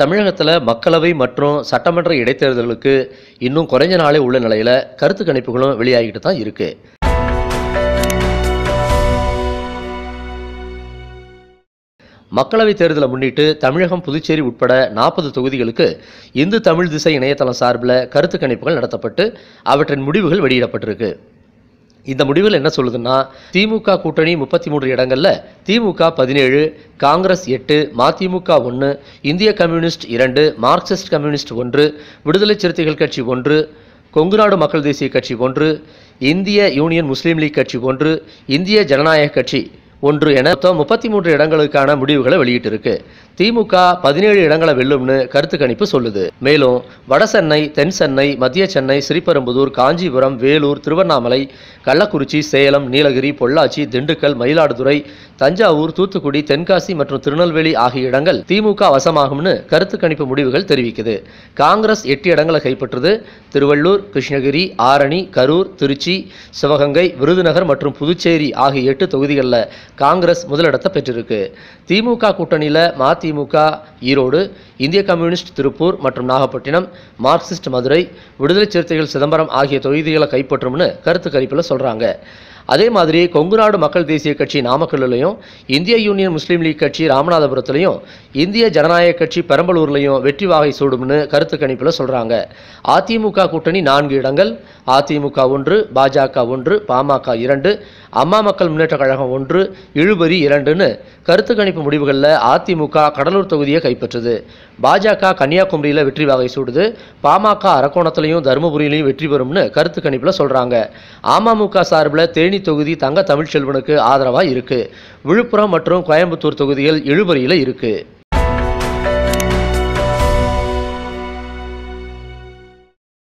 தமிழகத்தில் மக்களவை மற்றும் சட்டமன்ற இடைத்தேர்தலுக்கு இன்னும் குறைஞ்ச நாளே உள்ள நிலையில் கருத்து கணிப்புகளும் வெளியாகிட்டு தான் இருக்கு. மக்களவைத் தேர்தலை முன்னிட்டு தமிழகம் புதுச்சேரி உட்பட நாற்பது தொகுதிகளுக்கு இந்து தமிழ் திசை இணையதளம் சார்பில் கருத்து கணிப்புகள் நடத்தப்பட்டு அவற்றின் முடிவுகள் வெளியிடப்பட்டிருக்கு. இந்த முடிவில் என்ன சொல்லுதுன்னா திமுக கூட்டணி முப்பத்தி மூன்று இடங்களில் திமுக பதினேழு காங்கிரஸ் எட்டு மதிமுக ஒன்று இந்திய கம்யூனிஸ்ட் இரண்டு மார்க்சிஸ்ட் கம்யூனிஸ்ட் ஒன்று விடுதலை சிறுத்தைகள் கட்சி ஒன்று கொங்குநாடு மக்கள் தேசிய கட்சி ஒன்று இந்திய யூனியன் முஸ்லீம் லீக் கட்சி ஒன்று இந்திய ஜனநாயக கட்சி ஒன்று என மொத்தம் முப்பத்தி மூன்று இடங்களுக்கான முடிவுகளை வெளியிட்டிருக்கு. திமுக பதினேழு இடங்களை வெல்லும்னு கருத்து கணிப்பு சொல்லுது. மேலும் வட சென்னை தென் சென்னை மத்திய சென்னை ஸ்ரீபெரும்புதூர் காஞ்சிபுரம் வேலூர் திருவண்ணாமலை கள்ளக்குறிச்சி சேலம் நீலகிரி பொள்ளாச்சி திண்டுக்கல் மயிலாடுதுறை தஞ்சாவூர் தூத்துக்குடி தென்காசி மற்றும் திருநெல்வேலி ஆகிய இடங்கள் திமுக வசமாகும்னு கருத்து கணிப்பு முடிவுகள் தெரிவிக்குது. காங்கிரஸ் எட்டு இடங்களை கைப்பற்றுது. திருவள்ளூர் கிருஷ்ணகிரி ஆரணி கரூர் திருச்சி சிவகங்கை விருதுநகர் மற்றும் புதுச்சேரி ஆகிய எட்டு தொகுதிகளில் காங்கிரஸ் முதலிடத்தை பெற்றிருக்கு. திமுக கூட்டணியில் அதிமுக ஈரோடு இந்திய கம்யூனிஸ்ட் திருப்பூர் மற்றும் நாகப்பட்டினம் மார்க்சிஸ்ட் மதுரை விடுதலை சிறுத்தைகள் சிதம்பரம் ஆகிய தொகுதிகளை கைப்பற்றும்னு கருத்து கணிப்பில் சொல்கிறாங்க அதே மாதிரி கொங்குநாடு மக்கள் தேசிய கட்சி நாமக்கல்லையும் இந்திய யூனியன் முஸ்லீம் லீக் கட்சி ராமநாதபுரத்துலையும் இந்திய ஜனநாயக கட்சி பெரம்பலூர்லையும் வெற்றி வாகை சூடும்னு கருத்து கணிப்பில் சொல்கிறாங்க அதிமுக கூட்டணி நான்கு இடங்கள். அதிமுக ஒன்று பாஜக ஒன்று பாமக இரண்டு அம்மா மக்கள் முன்னேற்ற கழகம் ஒன்று இழுபறி இரண்டுன்னு கருத்து கணிப்பு முடிவுகளில் அதிமுக கடலூர் தொகுதியை கைப்பற்றுது. பாஜக கன்னியாகுமரியில் வெற்றி வாகை சூடுது. பாமக அரக்கோணத்திலையும் தருமபுரியிலையும் வெற்றி பெறும்னு கருத்து கணிப்பில் சொல்கிறாங்க அமமுக சார்பில் தேனி தேனி தொகுதி தங்க தமிழ்ச்செல்வனுக்கு ஆதரவாக இருக்குது விழுப்புரம் மற்றும் கோயம்புத்தூர் தொகுதிகள் இழுபறியில் இருக்குது